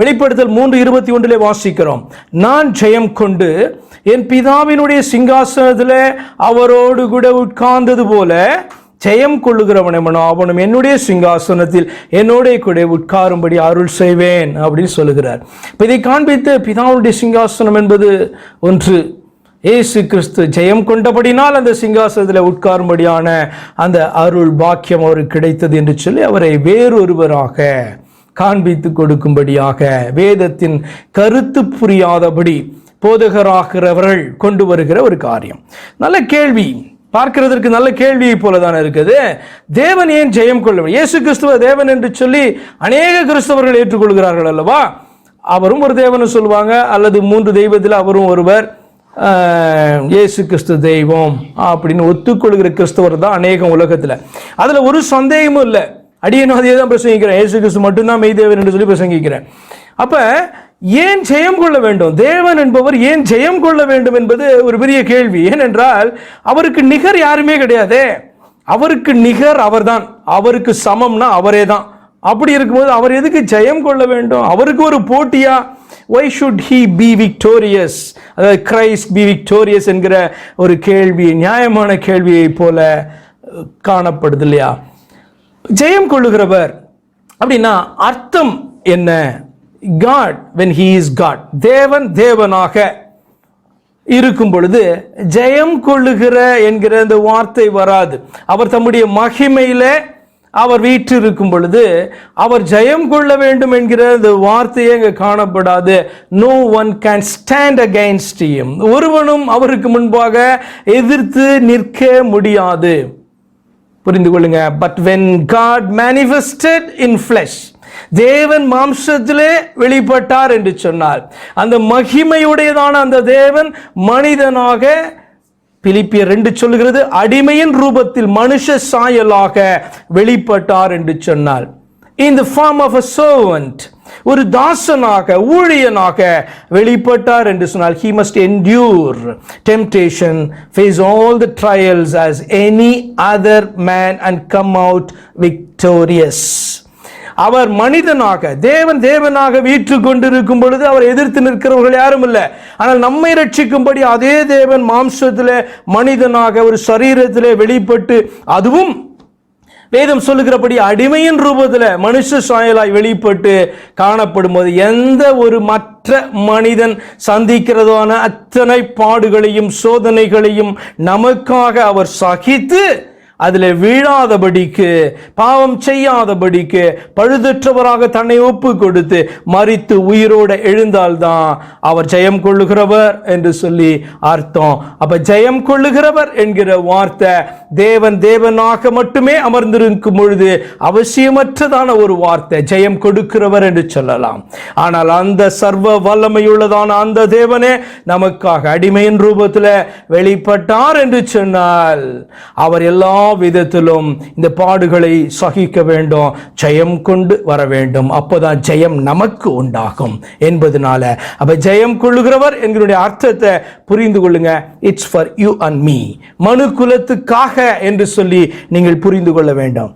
வெளிப்படுத்தல் மூன்று இருபத்தி ஒன்றிலே வாசிக்கிறோம். நான் ஜெயம் கொண்டு என் பிதாவினுடைய சிங்காசனத்தில் அவரோடு கூட உட்கார்ந்தது போல ஜெயம் கொள்ளுகிறவனவனோ அவனும் என்னுடைய சிங்காசனத்தில் என்னோட கூட உட்காரும்படி அருள் செய்வேன் அப்படின்னு சொல்லுகிறார். இப்போ இதை காண்பித்த பிதாவுடைய சிங்காசனம் என்பது ஒன்று. ஏசு கிறிஸ்து ஜெயம் கொண்டபடினால் அந்த சிங்காசனத்தில் உட்காரும்படியான அந்த அருள் பாக்கியம் அவருக்கு கிடைத்தது என்று சொல்லி அவரை வேறொருவராக காண்பித்து கொடுக்கும்படியாக வேதத்தின் கருத்து புரியாதபடி போதகராகிறவர்கள் கொண்டு வருகிற ஒரு காரியம். நல்ல கேள்வி. பார்க்கிறதற்கு நல்ல கேள்வியை போல தானே இருக்குது. தேவன் ஏன் ஜெயம் கொள்ள இயேசு கிறிஸ்துவ தேவன் என்று சொல்லி அநேக கிறிஸ்தவர்கள் ஏற்றுக்கொள்கிறார்கள் அல்லவா? அவரும் ஒரு தேவன் சொல்லுவாங்க. அல்லது மூன்று தெய்வத்தில் அவரும் ஒருவர். இயேசு கிறிஸ்து தெய்வம் அப்படின்னு ஒத்துக்கொள்கிற கிறிஸ்தவர் தான் அநேகம் உலகத்தில். அதில் ஒரு சந்தேகமும் இல்லை. அடியனும் அதையே தான் பிரசங்கிக்கிறேன். ஏசு கிறிஸ்து மட்டும்தான் மெய்தேவர் என்று சொல்லி பிரசங்கிக்கிறேன். அப்போ ஏன் ஜெயம் கொள்ள வேண்டும்? தேவன் என்பவர் ஏன் ஜெயம் கொள்ள வேண்டும் என்பது ஒரு பெரிய கேள்வி. ஏனென்றால் அவருக்கு நிகர் யாருமே கிடையாதே. அவருக்கு நிகர் அவர்தான். அவருக்கு சமம்னா அவரே தான் அப்படி இருக்கும்போது அவர் எதுக்கு ஜெயம் கொள்ள வேண்டும்? அவருக்கு ஒரு போட்டியா? Why should he be victorious அதாவது கிரைஸ்ட் பி விக்டோரியஸ் என்கிற ஒரு கேள்வி நியாயமான கேள்வியை போல காணப்படுது இல்லையா? ஜெயம் கொள்ளுகிறவர். அப்படின்னா அர்த்தம் என்ன? God when he is God தேவன் தேவனாக இருக்கும் பொழுது ஜெயம் கொள்ளுகிற என்கிற அந்த வார்த்தை வராது. அவர் தம்முடைய மகிமையில அவர் வீற்றிருக்கும் பொழுது அவர் ஜெயம் கொள்ள வேண்டும் என்கிற அந்த வார்த்தையே அங்கே காணப்படாது. No one can stand against ஒருவனும் அவருக்கு முன்பாக எதிர்த்து நிற்க முடியாது. புரிந்து கொள்ளுங்க but when God manifested in flesh தேவன் மாம்சத்திலே வெளிப்பட்டார் என்று சொன்னார் அந்த மகிமையுடையதான அந்த தேவன் மனிதனாக பிலிப்பியர் ரெண்டு சொல்லுகிறது அடிமையின் ரூபத்தில் மனுஷ சாயலாக வெளிப்பட்டார் என்று சொன்னார் in the form of a servant ஒரு தாசனாக ஊழியனாக வெளிப்பட்டார் என்று சொன்னால் he must endure temptation face all the trials as any other man and come out victorious அவர் மனிதனாக தேவன் தேவனாக வீற்று கொண்டிருக்கும் பொழுது அவர் எதிர்த்து நிற்கிறவர்கள் யாரும் இல்லை. ஆனால் நம்மை ரட்சிக்கும்படி அதே தேவன் மாம்சத்தில் மனிதனாக ஒரு சரீரத்தில் வெளிப்பட்டு அதுவும் வேதம் சொல்லுகிறபடி அடிமையின் ரூபத்தில் மனுஷ சாயலாய் வெளிப்பட்டு காணப்படும் போது எந்த ஒரு மற்ற மனிதன் சந்திக்கிறதான அத்தனை பாடுகளையும் சோதனைகளையும் நமக்காக அவர் சகித்து அதில் வீழாதபடிக்கு பாவம் செய்யாதபடிக்கு பழுதற்றவராக தன்னை ஒப்பு கொடுத்து மறித்து உயிரோடு எழுந்தால்தான் அவர் ஜெயம் கொள்ளுகிறவர் என்று சொல்லி அர்த்தம். அப்ப ஜெயம் கொள்ளுகிறவர் என்கிற வார்த்தை தேவன் தேவனாக மட்டுமே அமர்ந்திருக்கும் பொழுது அவசியமற்றதான ஒரு வார்த்தை ஜெயம் கொடுக்கிறவர் என்று சொல்லலாம். ஆனால் அந்த சர்வ வல்லமையுள்ளதான அந்த தேவனே நமக்காக அடிமையின் ரூபத்தில் வெளிப்பட்டார் என்று சொன்னால் அவர் எல்லா விதத்திலும் இந்த பாடுகளை சகிக்க வேண்டும் ஜெயம் கொண்டு வர வேண்டும். அப்போதான் ஜெயம் நமக்கு உண்டாகும் என்பதனால. அப்ப ஜெயம் கொள்ளுகிறவர் என்கிற அர்த்தத்தை புரிந்து கொள்ளுங்க. It's for you and me மனு குலத்துக்காக என்று சொல்லி நீங்கள் புரிந்து கொள்ள வேண்டும்.